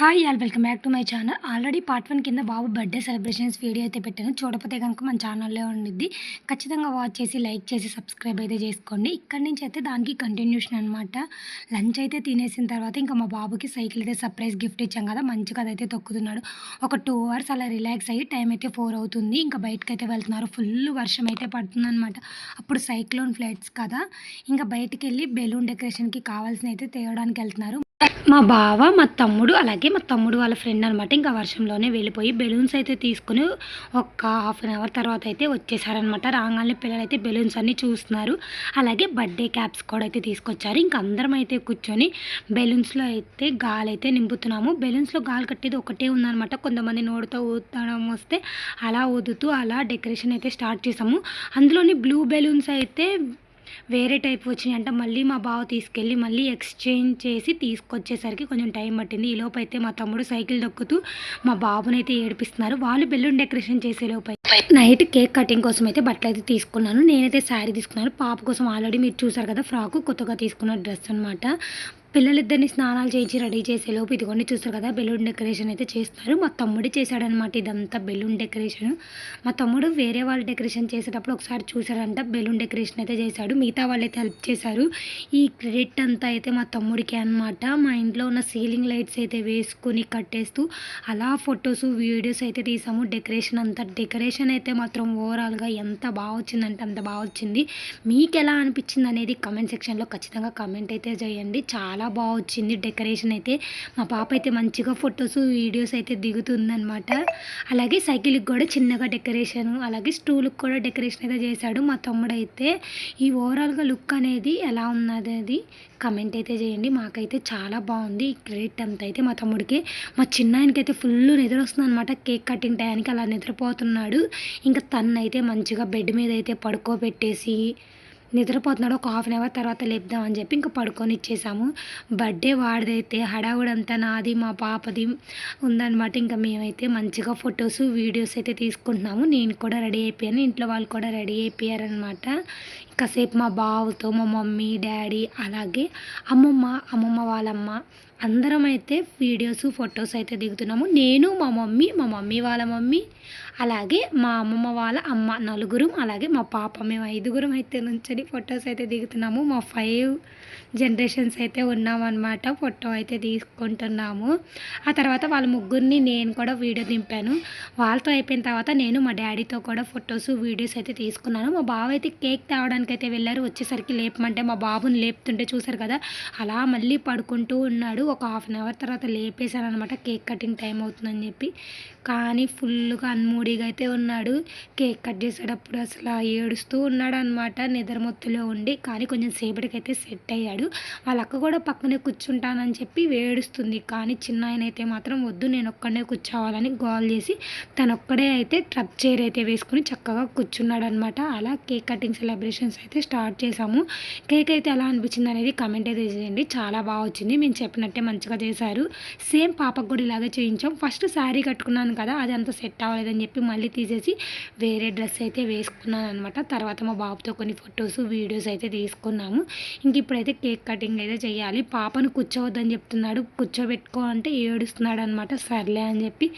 Hi all welcome back to my channel already part one కింద బాబు birthday celebrations video అయితే పెట్టాను. చూడపోతే కనుక మన ఛానల్లో ఉండిద్ది. ఖచ్చితంగా వాచ్ చేసి లైక్ చేసి సబ్స్క్రైబ్ అయితే చేసుకోండి. ఇక్కడి నుంచి అయితే దానికి కంటిన్యూషన్ అనమాట లంచ్ అయితే తినేసిన తర్వాత ఇంకా మా బాబుకి సైకిల్ అయితే సర్ప్రైజ్ గిఫ్ట్ ఇచ్చాం కదా. మంచిగా అదైతే తొక్కుతున్నాడు. ఒక టూ అవర్స్ అలా రిలాక్స్ అయ్యి టైం అయితే ఫోర్ అవుతుంది. ఇంకా బయటకు అయితే వెళ్తున్నారు. ఫుల్ వర్షం అయితే పడుతుందనమాట అప్పుడు సైక్లోన్ ఫ్లైట్స్ కదా. ఇంకా బయటకు వెళ్ళి బెలూన్ డెకరేషన్కి కావాల్సిన అయితే తేవడానికి వెళ్తున్నారు. మా బావ మా తమ్ముడు అలాగే మా తమ్ముడు వాళ్ళ ఫ్రెండ్ అనమాట ఇంకా వర్షంలోనే వెళ్ళిపోయి బెలూన్స్ అయితే తీసుకుని ఒక హాఫ్ అన్ అవర్ తర్వాత అయితే వచ్చేసారనమాట రాగానే పిల్లలు అయితే బెలూన్స్ అన్ని చూస్తున్నారు. అలాగే బర్త్డే క్యాప్స్ కూడా అయితే తీసుకొచ్చారు. ఇంకా అందరం అయితే కూర్చొని బెలూన్స్లో అయితే గాలి అయితే నింపుతున్నాము. బెలూన్స్లో గాలి కట్టేది ఒకటే ఉందనమాట కొంతమంది నోటితో ఊదడం వస్తే అలా ఊదుతూ అలా డెకరేషన్ అయితే స్టార్ట్ చేసాము. అందులోని బ్లూ బెలూన్స్ అయితే వేరే టైప్ వచ్చినాయంట. అంటే మళ్ళీ మా బావ తీసుకెళ్ళి మళ్ళీ ఎక్స్చేంజ్ చేసి తీసుకొచ్చేసరికి కొంచెం టైం పట్టింది. ఈ లోపైతే అయితే మా తమ్ముడు సైకిల్ దొక్కుతూ మా బాబునైతే ఏడిపిస్తున్నారు. వాళ్ళు బెలూన్ డెకరేషన్ చేసే లోపై నైట్ కేక్ కటింగ్ కోసం అయితే బట్టలు అయితే తీసుకున్నాను. నేనైతే శారీ తీసుకున్నాను. పాప కోసం ఆల్రెడీ మీరు చూసారు కదా ఫ్రాకు కొత్తగా తీసుకున్న డ్రెస్ అనమాట పిల్లలిద్దరిని స్నానాలు చేయించి రెడీ చేసే లోపు ఇదిగోండి చూస్తారు కదా బెలూన్ డెకరేషన్ అయితే చేస్తారు. మా తమ్ముడు చేశాడనమాట ఇదంతా బెలూన్ డెకరేషన్. మా తమ్ముడు వేరే వాళ్ళు డెకరేషన్ చేసేటప్పుడు ఒకసారి చూశాడంట బెలూన్ డెకరేషన్ అయితే చేశాడు. మిగతా వాళ్ళు అయితే హెల్ప్ చేశారు. ఈ క్రెడిట్ అంతా అయితే మా తమ్ముడికి అనమాట మా ఇంట్లో ఉన్న సీలింగ్ లైట్స్ అయితే వేసుకుని కట్టేస్తూ అలా ఫొటోస్ వీడియోస్ అయితే తీసాము. డెకరేషన్ అంతా డెకరేషన్ అయితే మాత్రం ఓవరాల్గా ఎంత బాగా వచ్చిందంటే అంత బాగా వచ్చింది. మీకు ఎలా అనిపించింది అనేది కమెంట్ సెక్షన్లో ఖచ్చితంగా కమెంట్ అయితే చేయండి. చాలా చాలా బాగా వచ్చింది డెకరేషన్ అయితే. మా పాప అయితే మంచిగా ఫొటోస్ వీడియోస్ అయితే దిగుతుందనమాట అలాగే సైకిల్కి కూడా చిన్నగా డెకరేషన్ అలాగే స్టూల్కి కూడా డెకరేషన్ అయితే చేశాడు మా తమ్ముడు అయితే ఈ ఓవరాల్గా లుక్ అనేది ఎలా ఉన్నది అది కమెంట్ అయితే చేయండి. మాకైతే చాలా బాగుంది. ఈ క్రెడిట్ అంత అయితే మా తమ్ముడికి. మా చిన్నాయనకైతే ఫుల్ నిద్ర వస్తుంది అనమాట కేక్ కటింగ్ టయానికి అలా నిద్రపోతున్నాడు. ఇంకా తన్నైతే మంచిగా బెడ్ మీద అయితే పడుకోబెట్టేసి నిద్రపోతున్నాడు. ఒక హాఫ్ అన్ అవర్ తర్వాత లేపుదామని చెప్పి ఇంకా పడుకొని ఇచ్చేసాము. బర్త్డే వాడిదైతే హడావుడంతా నాది మా పాపది ఉందన్నమాట. ఇంకా మేమైతే మంచిగా ఫొటోస్ వీడియోస్ అయితే తీసుకుంటున్నాము. నేను కూడా రెడీ అయిపోయాను. ఇంట్లో వాళ్ళు కూడా రెడీ అయిపోయారనమాట కాసేపు మా బావతో మా మమ్మీ డాడీ అలాగే అమ్మమ్మ అమ్మమ్మ వాళ్ళమ్మ అందరం అయితే వీడియోస్ ఫొటోస్ అయితే దిగుతున్నాము. నేను మా మమ్మీ మా మమ్మీ వాళ్ళ మమ్మీ అలాగే మా అమ్మమ్మ వాళ్ళ అమ్మ నలుగురం అలాగే మా పాప మేము ఐదుగురం అయితే నుంచని ఫొటోస్ అయితే దిగుతున్నాము. మా ఫైవ్ జనరేషన్స్ అయితే ఉన్నామన్నమాట ఫోటో అయితే తీసుకుంటున్నాము. ఆ తర్వాత వాళ్ళ ముగ్గురిని నేను కూడా వీడియో దింపాను. వాళ్ళతో అయిపోయిన తర్వాత నేను మా డాడీతో కూడా ఫొటోస్ వీడియోస్ అయితే తీసుకున్నాను. మా బావ అయితే కేక్ తేవడానికి అయితే వెళ్ళారు వచ్చేసరికి లేపమంటే మా బాబుని లేపుతుంటే చూశారు కదా అలా మళ్ళీ పడుకుంటూ ఉన్నాడు. ఒక హాఫ్ అన్ అవర్ తర్వాత లేపేశాను అనమాట కేక్ కటింగ్ టైం అవుతుందని చెప్పి. కానీ ఫుల్గా అన్మూడిగా అయితే ఉన్నాడు. కేక్ కట్ చేసేటప్పుడు అసలు ఏడుస్తూ ఉన్నాడు అనమాట నిద్రమొత్తులో ఉండి కానీ కొంచెం సేపటికి అయితే సెట్ అయ్యాడు. వాళ్ళ అక్క కూడా పక్కనే కూర్చుంటానని చెప్పి వేడుస్తుంది కానీ చిన్న ఆయన అయితే మాత్రం వద్దు నేను ఒక్కడే కూర్చోవాలని గోల్ చేసి తనొక్కడే అయితే ట్రప్ చైర్ అయితే వేసుకుని చక్కగా కూర్చున్నాడు అనమాట అలా కేక్ కటింగ్ సెలబ్రేషన్స్ అయితే స్టార్ట్ చేసాము కేక్ అయితే ఎలా అనిపించింది అనేది కమెంట్ అయితే చేయండి. చాలా బాగా వచ్చింది. మేము చెప్పినట్టే మంచిగా చేశారు. సేమ్ పాపకు కూడా ఇలాగే చేయించాం. ఫస్ట్ శారీ కట్టుకున్నాను కదా అది అంత సెట్ అవ్వలేదని చెప్పి మళ్ళీ తీసేసి వేరే డ్రెస్ అయితే వేసుకున్నాను అనమాట తర్వాత మా బాబుతో కొన్ని ఫొటోస్ వీడియోస్ అయితే తీసుకున్నాము. ఇంక ఇప్పుడైతే కేక్ కటింగ్ అయితే చేయాలి. పాపను కూర్చోవద్దని చెప్తున్నాడు. కూర్చోబెట్టుకో అంటే ఏడుస్తున్నాడు అనమాట సర్లే అని చెప్పి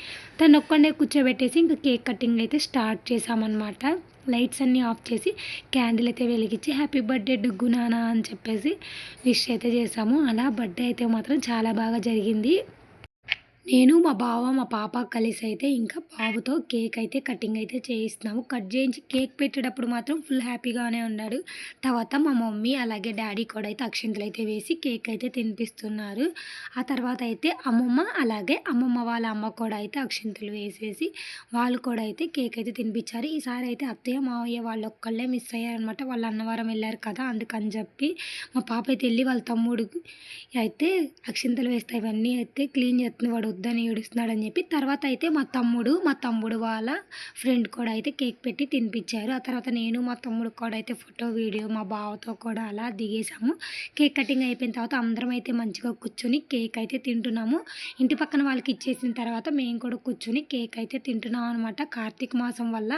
తను ఒక్కడే కూర్చోబెట్టేసి ఇంకా కేక్ కటింగ్ అయితే స్టార్ట్ చేశామన్నమాట. లైట్స్ అన్నీ ఆఫ్ చేసి క్యాండిల్ అయితే వెలిగించి హ్యాపీ బర్త్డే డుగ్గు నానా అని చెప్పేసి విష్ అయితే చేసాము. అలా బర్త్డే అయితే మాత్రం చాలా బాగా జరిగింది. నేను మా బావ మా పాప కలిసి అయితే ఇంకా బాబుతో కేక్ అయితే కటింగ్ అయితే చేయిస్తున్నాము. కట్ చేయించి కేక్ పెట్టేటప్పుడు మాత్రం ఫుల్ హ్యాపీగానే ఉన్నాడు. తర్వాత మా మమ్మీ అలాగే డాడీ కూడా అయితే అక్షింతలు అయితే వేసి కేక్ అయితే తినిపిస్తున్నారు. ఆ తర్వాత అయితే అమ్మమ్మ అలాగే అమ్మమ్మ వాళ్ళ అమ్మ కూడా అయితే అక్షింతలు వేసేసి వాళ్ళు కూడా అయితే కేక్ అయితే తినిపించారు. ఈసారి అయితే అత్తయ్య మావయ్య వాళ్ళు ఒక్కళ్ళే మిస్ అయ్యారనమాట వాళ్ళు అన్నవరం వెళ్ళారు కదా అందుకని చెప్పి మా పాప అయితే వెళ్ళి వాళ్ళ తమ్ముడు అయితే అక్షింతలు వేస్తే ఇవన్నీ అయితే క్లీన్ చేస్తుంది వాడు వద్దని ఏడుస్తున్నాడని చెప్పి తర్వాత అయితే మా తమ్ముడు మా తమ్ముడు వాళ్ళ ఫ్రెండ్ కూడా అయితే కేక్ పెట్టి తినిపించారు. ఆ తర్వాత నేను మా తమ్ముడు కూడా అయితే ఫోటో వీడియో మా బావతో కూడా అలా దిగేసాము కేక్ కటింగ్ అయిపోయిన తర్వాత అందరం అయితే మంచిగా కూర్చొని కేక్ అయితే తింటున్నాము. ఇంటి పక్కన వాళ్ళకి ఇచ్చేసిన తర్వాత మేము కూడా కూర్చొని కేక్ అయితే తింటున్నాం అనమాట కార్తీక మాసం వల్ల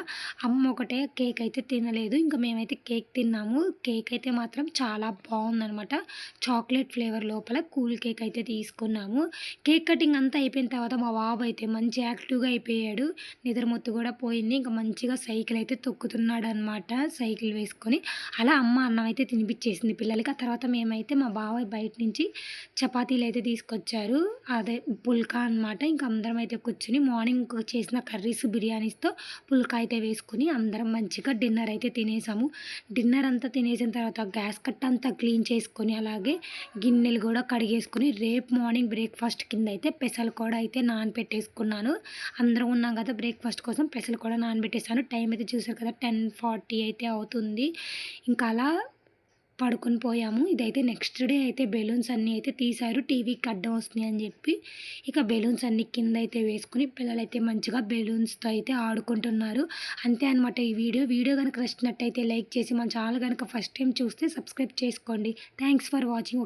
అమ్మ ఒకటే కేక్ అయితే తినలేదు. ఇంకా మేమైతే కేక్ తిన్నాము. కేక్ అయితే మాత్రం చాలా బాగుందనమాట చాక్లెట్ ఫ్లేవర్ లోపల కూల్ కేక్ అయితే తీసుకున్నాము. కేక్ కటింగ్ అంతా అయిపోయిన తర్వాత మా బాబు అయితే మంచి యాక్టివ్గా అయిపోయాడు. నిద్రమొత్తు కూడా పోయింది. ఇంకా మంచిగా సైకిల్ అయితే తొక్కుతున్నాడు అనమాట సైకిల్ వేసుకొని అలా అమ్మ అన్నం అయితే తినిపించేసింది పిల్లలకి. ఆ తర్వాత మేమైతే మా బాబాయ్ బయట నుంచి చపాతీలు అయితే తీసుకొచ్చారు. అదే పుల్కా అనమాట ఇంకా అందరం అయితే కూర్చొని మార్నింగ్ చేసిన కర్రీస్ బిర్యానీస్తో పుల్కా అయితే వేసుకుని అందరం మంచిగా డిన్నర్ అయితే తినేసాము. డిన్నర్ అంతా తినేసిన తర్వాత గ్యాస్ కట్ అంతా క్లీన్ చేసుకొని అలాగే గిన్నెలు కూడా కడిగేసుకొని రేపు మార్నింగ్ బ్రేక్ఫాస్ట్ కింద అయితే పెసలు కూడా అయితే నానబెట్టేసుకున్నాను. అందరం ఉన్నాం కదా బ్రేక్ఫాస్ట్ కోసం పెసలు కూడా నానబెట్టేసాను. టైం అయితే చూసారు కదా టెన్ ఫార్టీ అయితే అవుతుంది. ఇంకా అలా పడుకొని పోయాము. ఇదైతే నెక్స్ట్ డే అయితే బెలూన్స్ అన్నీ అయితే తీశారు. టీవీకి అడ్డం వస్తున్నాయి అని చెప్పి ఇక బెలూన్స్ అన్ని కింద అయితే వేసుకుని పిల్లలైతే మంచిగా బెలూన్స్తో అయితే ఆడుకుంటున్నారు. అంతే అనమాట ఈ వీడియో. వీడియో కనుక నచ్చినట్టయితే లైక్ చేసి మన ఛానల్ కనుక ఫస్ట్ టైం చూస్తే సబ్స్క్రైబ్ చేసుకోండి. Thanks for watching.